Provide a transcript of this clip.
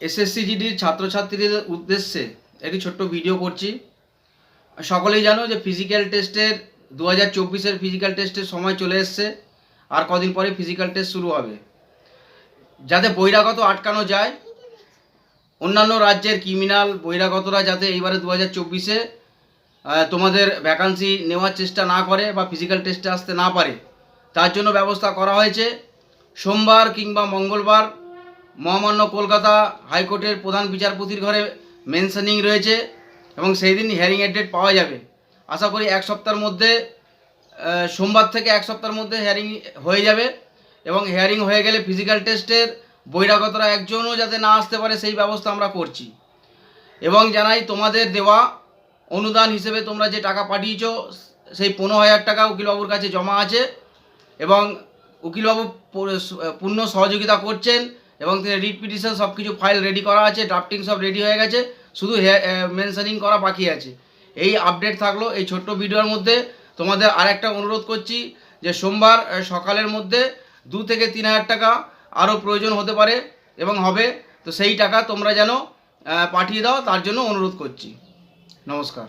SSC জিডির ছাত্রছাত্রীদের উদ্দেশ্যে একটি ছোট্ট ভিডিও করছি। সকলেই জানো যে ফিজিক্যাল টেস্টের দু হাজার চব্বিশের ফিজিক্যাল টেস্টের সময় চলে এসছে আর কদিন পরে ফিজিক্যাল টেস্ট শুরু হবে। যাতে বহিরাগত আটকানো যায়, অন্যান্য রাজ্যের ক্রিমিনাল বহিরাগতরা যাতে এইবারে দু হাজার চব্বিশে তোমাদের ভ্যাকান্সি নেওয়ার চেষ্টা না করে বা ফিজিক্যাল টেস্টে আসতে না পারে, তার জন্য ব্যবস্থা করা হয়েছে। সোমবার কিংবা মঙ্গলবার মহামান্য কলকাতা হাইকোর্টের প্রধান বিচারপতির ঘরে মেনশনিং রয়েছে এবং সেই দিন হিয়ারিংয়ের ডেট পাওয়া যাবে। আশা করি এক সপ্তাহের মধ্যে সোমবার থেকে এক সপ্তাহের মধ্যে হিয়ারিং হয়ে যাবে এবং হিয়ারিং হয়ে গেলে ফিজিক্যাল টেস্টের বহিরাগতরা একজনও যাতে না আসতে পারে সেই ব্যবস্থা আমরা করছি। এবং জানাই তোমাদের দেওয়া অনুদান হিসেবে তোমরা যে টাকা পাঠিয়েছ, সেই পনেরো হাজার টাকা উকিলবাবুর কাছে জমা আছে এবং উকিলবাবু পূর্ণ সহযোগিতা করছেন। এবং রিট পিটিশন সব কিছু ফাইল রেডি করা আছে ড্রাফটিং সব রেডি হয়ে গেছে, শুধু মেনশনিং করা বাকি আছে। এই আপডেট থাকল এই ছোট্ট ভিডিওর মধ্যে। তোমাদের আরেকটা অনুরোধ করছি যে সোমবার সকালের মধ্যে দু থেকে তিন হাজার টাকা আরও প্রয়োজন হতে পারে এবং হবে। তো সেই টাকা তোমরা যেন পাঠিয়ে দাও, তার জন্য অনুরোধ করছি। নমস্কার।